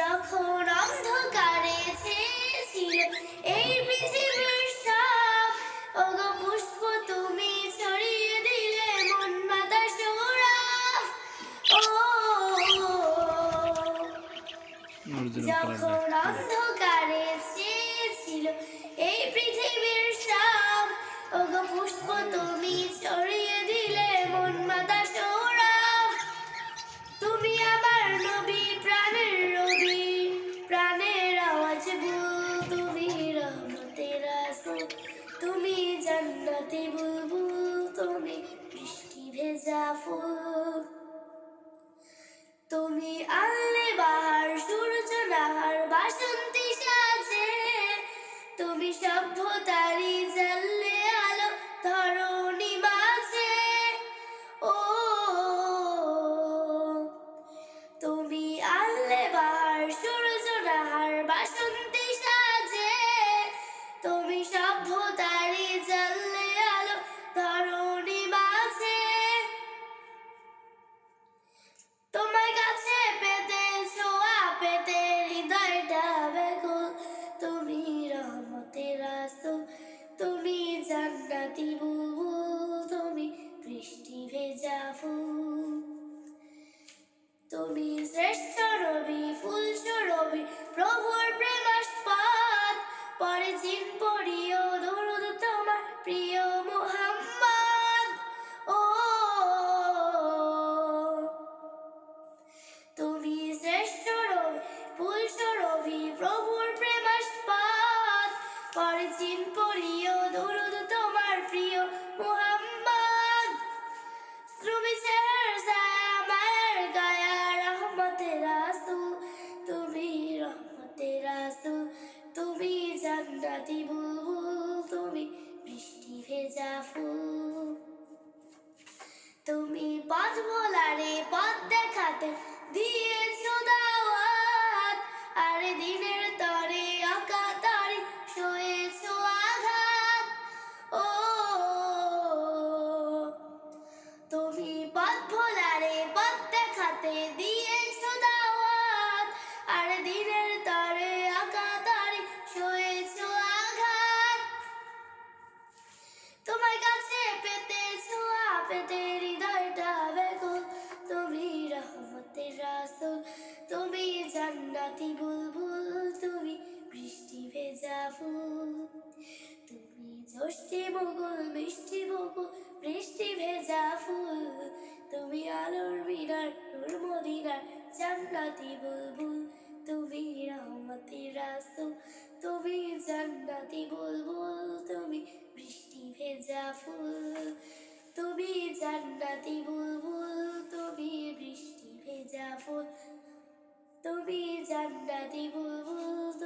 যখন অন্ধকারে ছিল এই পৃথিবীর সব ওগো পুষ্প তুমি ছড়িয়ে দিলে মন ওড়াব। ও যখন অন্ধকারে ছিল এই পৃথিবীর সব ওগো পুষ্প তুমি ছড়িয়ে দিলে জান্নাতি বুলবুল, তুমি বৃষ্টি ভেজা ফুল। তুমি আনলে বাহার, সূর্য নাহার, বাসন্তী সাজে। তুমি সভ্যতারি ফুল তুমি শ্রেষ্ঠ জান্নাতি বুলবুল তুমি বৃষ্টি ভেজা ফুল। তুমি পথ ভোলারে পথ দেখাতে দিয়েছ দাওয়াত, আরে দিনের ষষ্ঠী বকুল, মিষ্টি বকুল বৃষ্টি ভেজা ফুল। তুমি আলোর মিরার নূর মদিনার, জান্নাতি বুলবুল। তুমি রহমতি রাসু তুমি জান্নাতি বুলবুল। তুমি বৃষ্টি ভেজা ফুল, তুমি জান্নাতি বুলবুল। তুমি বৃষ্টি ভেজা ফুল, তুমি জান্নাতি বুল